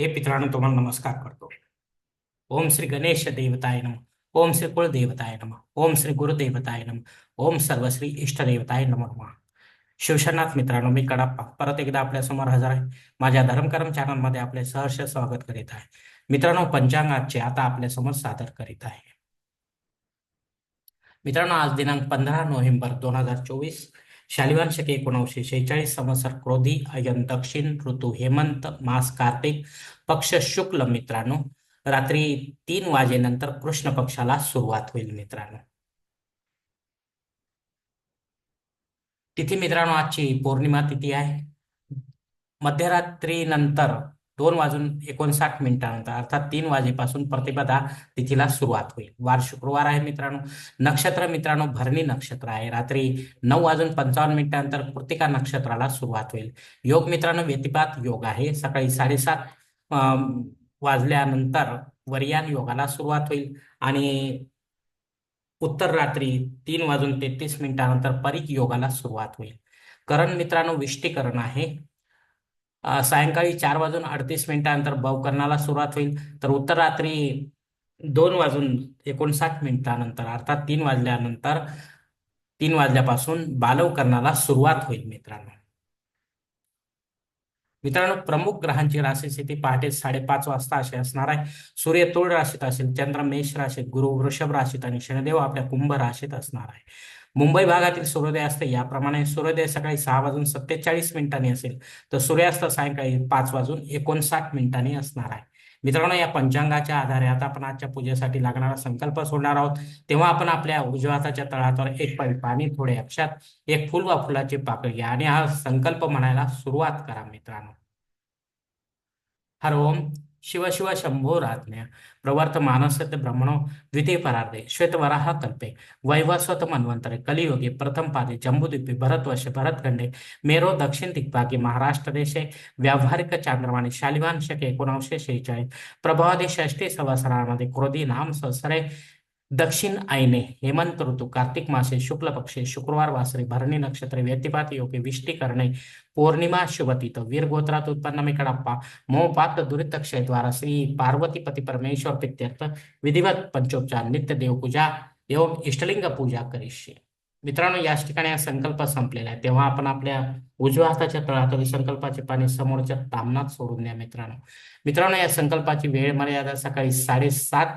हे मित्रांनो तुम्हाला नमस्कार करतो. ओम श्री गणेश देवताय नम. ओम श्री कुळदेवताय नम. ओम श्री गुरुदेवताय नम. ओम सर्वश्री इष्टदेवताय नम शिवशनाथ मित्रांनो मी कडाप्पा. परत एकदा आपल्यासमोर हजर आहे. माझ्या धर्मकर्म चॅनलमध्ये आपले सहर्ष स्वागत करीत आहे. मित्रांनो पंचांगाचे आता आपल्यासमोर सादर करीत आहे. मित्रांनो आज दिनांक पंधरा नोव्हेंबर दोन हजार चोवीस शालिवान शके एकोणीसशे शेहेचाळीस संवत्सर क्रोधी अयन दक्षिण ऋतू हेमंत मास कार्तिक पक्ष शुक्ल मित्रांनो. रात्री तीन वाजेनंतर कृष्ण पक्षाला सुरुवात होईल मित्रांनो. तिथी मित्रांनो आजची पौर्णिमा तिथी आहे. मध्यरात्रीनंतर दोन वाजून एकोणसाठ मिनिटानंतर अर्थात तीन वाजेपासून प्रतिपदा तिथीला सुरुवात होईल. वार शुक्रवार आहे मित्रांनो. नक्षत्र मित्रांनो भरणी नक्षत्र आहे. रात्री नऊ वाजून पंचावन्न मिनिटानंतर कृतिका नक्षत्राला सुरुवात होईल. योग मित्रांनो व्यतिपात योग आहे. सकाळी साडेसात वाजल्यानंतर वर्यान योगाला सुरुवात होईल. आणि उत्तर रात्री तीन वाजून तेहतीस मिनिटानंतर परिक योगाला सुरुवात होईल. करण मित्रांनो विष्टीकरण आहे. सायंकाळी चार वाजून अडतीस मिनिटानंतर भवकरणाला सुरुवात होईल. तर उत्तर रात्री दोन वाजून एकोणसाठ मिनिटानंतर अर्थात तीन वाजल्यानंतर तीन वाजल्यापासून बालवकरणाला सुरुवात होईल मित्रांनो. मित्रांनो प्रमुख ग्रहांची राशी स्थिती पहाटे साडेपाच वाजता अशी असणार आहे. सूर्य तुळ राशीत असेल चंद्र मेष राशीत गुरु वृषभ राशीत आणि शनिदेव आपल्या कुंभ राशीत असणार आहे. मुंबई भागातील सूर्योदय असते याप्रमाणे सूर्योदय सकाळी सहा वाजून सत्तेचाळीस मिनिटांनी असेल तर सूर्यास्त सायंकाळी पाच वाजून एकोणसाठ मिनिटांनी असणार आहे. मित्रांनो या पंचांगाच्या आधारे आता आपण आजच्या पूजेसाठी लागणारा संकल्प सोडणार आहोत. तेव्हा आपण आपल्या उजव्या हाताच्या एक पाणी पाणी थोडे अक्षात एक फुल वा फुलाची पाकळी घ्या आणि हा संकल्प म्हणायला सुरुवात करा मित्रांनो. हर ओम. शिव शिव शंभो राज्ञ। प्रवर्त मानसत ब्रह्मणो द्वितीय परार्धे। श्वेतवराह कल्पे। वैवस्वत मन्वंतरे कलियुगे प्रथम पादे। जम्बुद्वीपे भरतवर्षे भरतखंडे मेरो दक्षिण दिग्भागे महाराष्ट्र देशे। व्यावहारिक चांद्रवाणी शालिवान शके एकोणीसशे शेहेचाळीस। प्रभावादी षष्टी संवत्सरामध्ये क्रोधी नाम संसरे दक्षिण आयने हेमंत ऋतू कार्तिक मासे शुक्ल पक्षे शुक्रवार वासरे भरणी नक्षत्रे व्यतिपात योगे विष्टी करणे पौर्णिमा शुभतीत वीर गोत्रात उत्पन्न मी कडप्पा मोपात दुरितक्षय द्वारा श्री पार्वती पती परमेश्वर पित्यर्थ विधिवत पंचोपचार नित्य देवपूजा एवं इष्टलिंग पूजा करिष्ये. मित्रांनो याच ठिकाणी हा संकल्प संपलेला आहे. तेव्हा आपण आपल्या उजव्या हाताच्या तळहातावर संकल्पाचे पाणी समोरच्या तामनात सोडून द्या मित्रांनो. मित्रांनो या संकल्पाची वेळ मर्यादा सकाळी साडेसात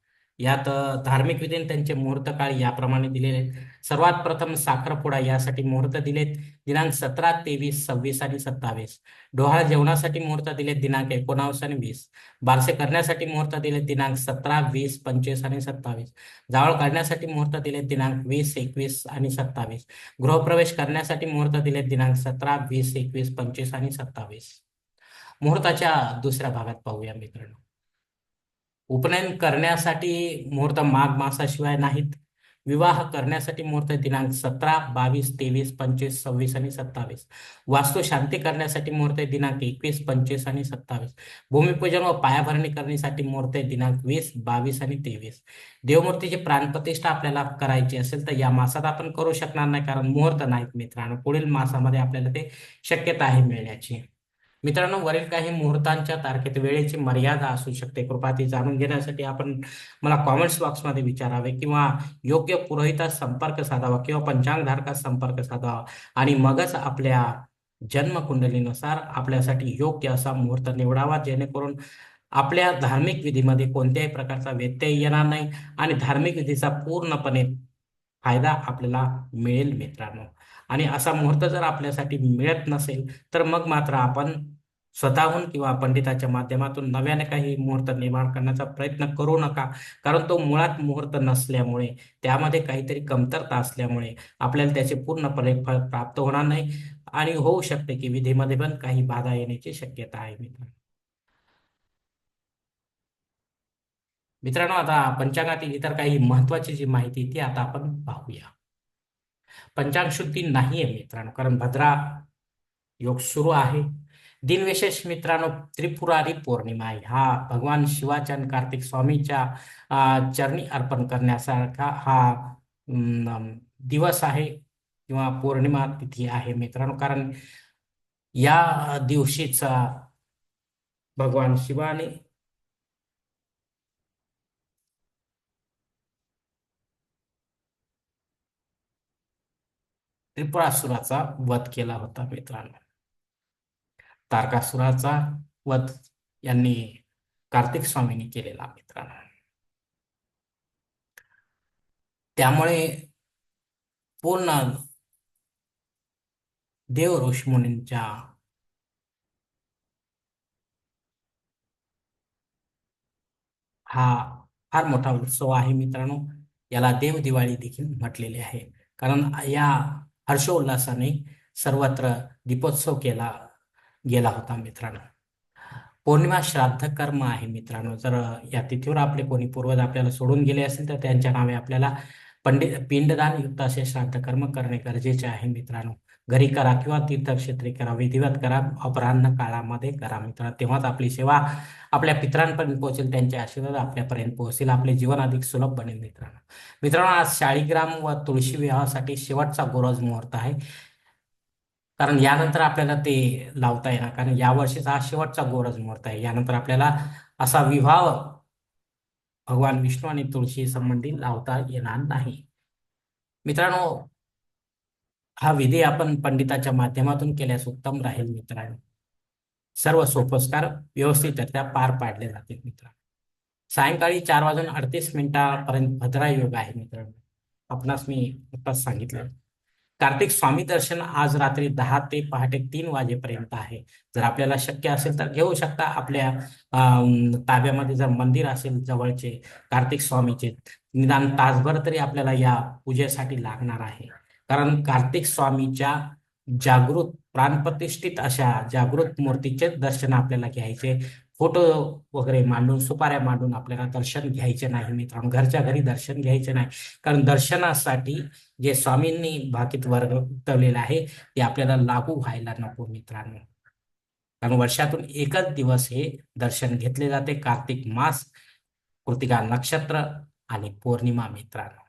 यात धार्मिक विधी त्यांचे मुहूर्त काळ याप्रमाणे दिलेले आहेत. सर्वात प्रथम साखरपुडा यासाठी मुहूर्त दिलेत. दिनांक सतरा तेवीस सव्वीस आणि सत्तावीस. डोहाळ जेवणासाठी मुहूर्त दिलेत. दिनांक एकोणावीस आणि वीस. बारसे करण्यासाठी मुहूर्त दिलेत. दिनांक सतरा वीस पंचवीस आणि सत्तावीस. जावळ काढण्यासाठी मुहूर्त दिलेत. दिनांक वीस एकवीस आणि सत्तावीस. गृहप्रवेश करण्यासाठी मुहूर्त दिलेत. दिनांक सतरा वीस एकवीस पंचवीस आणि सत्तावीस. मुहूर्ताच्या दुसऱ्या भागात पाहूया मित्रांनो. उपनयन करण्यासाठी मुहूर्त माघ मासाशिवाय नाहीत. विवाह करण्यासाठी मुहूर्त दिनांक सतरा बावीस तेवीस पंचवीस सव्वीस आणि सत्तावीस. वास्तू शांती करण्यासाठी मुहूर्त दिनांक एकवीस पंचवीस आणि सत्तावीस. भूमिपूजन व पायाभरणी करण्यासाठी मुहूर्त दिनांक वीस बावीस आणि तेवीस. देवमूर्तीची प्राणप्रतिष्ठा आपल्याला करायची असेल तर या मासात आपण करू शकणार नाही कारण मुहूर्त नाहीत मित्रांनो. पुढील मासामध्ये आपल्याला ते शक्यता आहे मिळण्याची. मित्रांनो वरील काही मुहूर्तांच्या तारखेत वेळेची मर्यादा असू शकते. कृपा ती जाणून घेण्यासाठी आपण मला कॉमेंट्स बॉक्समध्ये विचारावे किंवा योग्य पुरोहितास संपर्क साधावा किंवा पंचांगधारकास संपर्क साधावा आणि मगच आपल्या जन्मकुंडलीनुसार आपल्यासाठी योग्य असा मुहूर्त निवडावा जेणेकरून आपल्या धार्मिक विधीमध्ये कोणत्याही प्रकारचा व्यत्यय येणार नाही आणि धार्मिक विधीचा पूर्णपणे फायदा आपल्याला मिळेल मित्रांनो. आणि असा मुहूर्त जर आपल्यासाठी मिळत नसेल तर मग मात्र आपण स्वतःहून किंवा पंडिताच्या माध्यमातून नव्याने काही मुहूर्त निर्माण करण्याचा प्रयत्न करू नका. कारण तो मुळात मुहूर्त नसल्यामुळे त्यामध्ये काहीतरी कमतरता असल्यामुळे आपल्याला त्याचे पूर्ण फळ प्राप्त होणार नाही आणि होऊ शकते की विधीमध्ये पण काही बाधा येण्याची शक्यता आहे मित्रांनो. मित्रांनो आता पंचांगातील इतर काही महत्वाची जी माहिती ती आता आपण पाहूया. पंचांग शुद्धी नाहीये मित्रांनो कारण भद्रा योग सुरू आहे. दिनविशेष मित्रांनो त्रिपुरारी पौर्णिमा आहे. हा भगवान शिवाच्या आणि कार्तिक स्वामीच्या चरणी अर्पण करण्यासारखा हा दिवस आहे किंवा पौर्णिमा तिथी आहे मित्रांनो. कारण या दिवशीचा भगवान शिवाने त्रिपुरासुराचा वध केला होता मित्रांनो. तारकासुराचा वध यांनी कार्तिक स्वामींनी केलेला मित्रांनो. त्यामुळे पूर्ण देव ऋषमुनींच्या हा फार मोठा उत्सव आहे मित्रांनो. याला देव दिवाळी देखील म्हटलेले आहे. कारण या हर्षोल्लासाने सर्वत्र दीपोत्सव केला गेला होता मित्रांनो. पौर्णिमा श्राद्ध कर्म आहे मित्रांनो. जर या तिथीवर आपले कोणी पूर्वज आपल्याला सोडून गेले असेल तर त्यांच्या नावे आपल्याला पंडित पिंडदान युक्त असे श्राद्ध कर्म करणे गरजेचे आहे मित्रांनो. घरी करा किंवा तीर्थक्षेत्री करा विधिवत करा अपराह्न काळामध्ये करा मित्रांनो. तेव्हाच आपली सेवा आपल्या पित्रांपर्यंत पोहोचेल त्यांचे आशीर्वाद आपल्यापर्यंत पोहोचेल आपले जीवन अधिक सुलभ बनेल मित्रांनो. मित्रांनो आज शाळीग्राम व तुळशी विवाहासाठी शेवटचा गोरज मुहूर्त आहे. कारण यानंतर आपल्याला ते लावता येणार. कारण या वर्षीचा हा शेवटचा गोरज मुहूर्त आहे. यानंतर आपल्याला असा विवाह भगवान विष्णू आणि तुळशी संबंधी लावता येणार नाही. मित्रांनो हा विधी आपण पंडिताच्या माध्यमातून केल्यास उत्तम राहील मित्रांनो. सर्व सोपस्कार व्यवस्थितरित्या पार पाडले जातील मित्रांनो. सायंकाळी चार वाजून अडतीस मिनिटापर्यंत भद्रा योग आहे मित्रांनो. आपणास मी आत्ताच सांगितलं. कार्तिक स्वामी दर्शन आज रात्री दहा ते पहाटे तीन वाजेपर्यंत आहे. जर आपल्याला शक्य असेल तर घेऊ शकता आपल्या ताब्यामध्ये जर मंदिर असेल जवळचे कार्तिक स्वामीचे निदान तासभर तरी आपल्याला या पूजेसाठी लागणार आहे. कारण कार्तिक स्वामीच्या जागृत प्राणप्रतिष्ठित अशा जागृत मूर्तीचे दर्शन आपल्याला घ्यायचे. फोटो वगैरे मांडून सुपाऱ्या मांडून आपल्याला दर्शन घ्यायचे नाही मित्रांनो. घरच्या घरी दर्शन घ्यायचे नाही. कारण दर्शनासाठी जे स्वामींनी भाकीत वर्तवलेलं आहे ते आपल्याला लागू व्हायला नको मित्रांनो. कारण वर्षातून एकच दिवस हे दर्शन घेतले जाते. कार्तिक मास कृतिका नक्षत्र आणि पौर्णिमा मित्रांनो.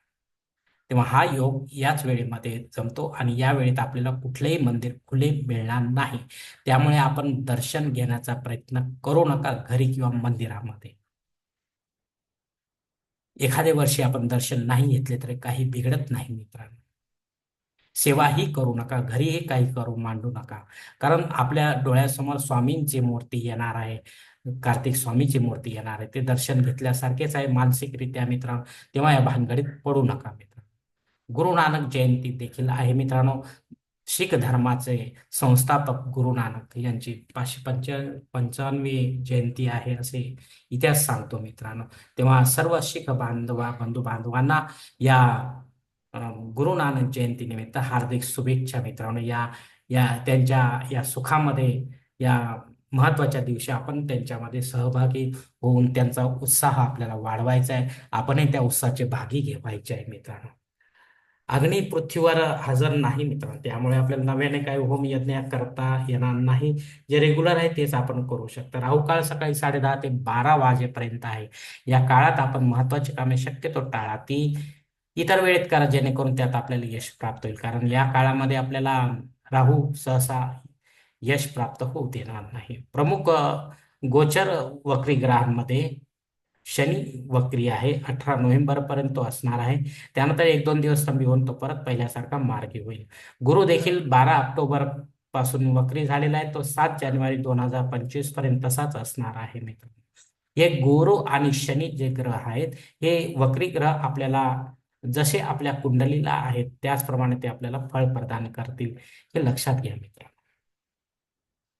तेव्हा हा योग याच वेळेमध्ये जमतो आणि या वेळेत आपल्याला कुठलेही मंदिर खुले मिळणार नाही. त्यामुळे आपण दर्शन घेण्याचा प्रयत्न करू नका घरी किंवा मंदिरामध्ये. एखाद्या वर्षी आपण दर्शन नाही घेतले तरी काही बिघडत नाही मित्रांनो. सेवाही करू नका घरीही काही करू मांडू नका. कारण आपल्या डोळ्यासमोर स्वामींची मूर्ती येणार आहे कार्तिक स्वामीची मूर्ती येणार आहे ते दर्शन घेतल्यासारखेच आहे मानसिकरित्या मित्रांनो. तेव्हा या भानगडीत पडू नका मित्र गुरु नानक जयंती देखील आहे. मित्रांनो शीख धर्माचे संस्थापक गुरु नानक यांची पाचशे पंच पंचावन्नवी जयंती आहे असे इतिहास सांगतो मित्रांनो. तेव्हा सर्व शीख बांधवा बंधू बांधवांना या गुरु नानक जयंती निमित्त हार्दिक शुभेच्छा मित्रांनो. या या त्यांच्या या सुखामध्ये या महत्त्वाच्या दिवशी आपण त्यांच्यामध्ये सहभागी होऊन त्यांचा उत्साह आपल्याला वाढवायचा आहे. आपणही त्या उत्साहाचे भागी घेवायचे आहे मित्रांनो. अग्नी पृथ्वीवर हजर नाही मित्रांनो. त्यामुळे आपल्याला नव्याने काही होम यज्ञ करता येणार नाही. जे रेग्युलर आहे तेच आपण करू शकतो. राहू सकाळी साडेदहा ते बारा वाजेपर्यंत आहे. या काळात आपण महत्वाची कामे शक्यतो टाळा ती इतर वेळेत करा जेणेकरून त्यात आपल्याला यश प्राप्त होईल. कारण या काळामध्ये आपल्याला राहू सहसा यश प्राप्त होऊ देणार नाही. प्रमुख गोचर वक्री ग्रहांमध्ये शनी वक्री आहे. अठरा नोव्हेंबर पर्यंत तो असणार आहे. त्यानंतर एक दोन दिवस कमी होऊन तो परत पहिल्यासारखा मार्गी होईल. गुरु देखील बारा ऑक्टोबरपासून वक्री झालेला आहे. तो सात जानेवारी दोन हजार पंचवीसपर्यंत तसाच असणार आहे मित्र हे गुरु आणि शनी जे ग्रह आहेत हे वक्री ग्रह आपल्याला जसे आपल्या कुंडलीला आहेत त्याचप्रमाणे ते आपल्याला फळ प्रदान करतील. हे लक्षात घ्या मित्र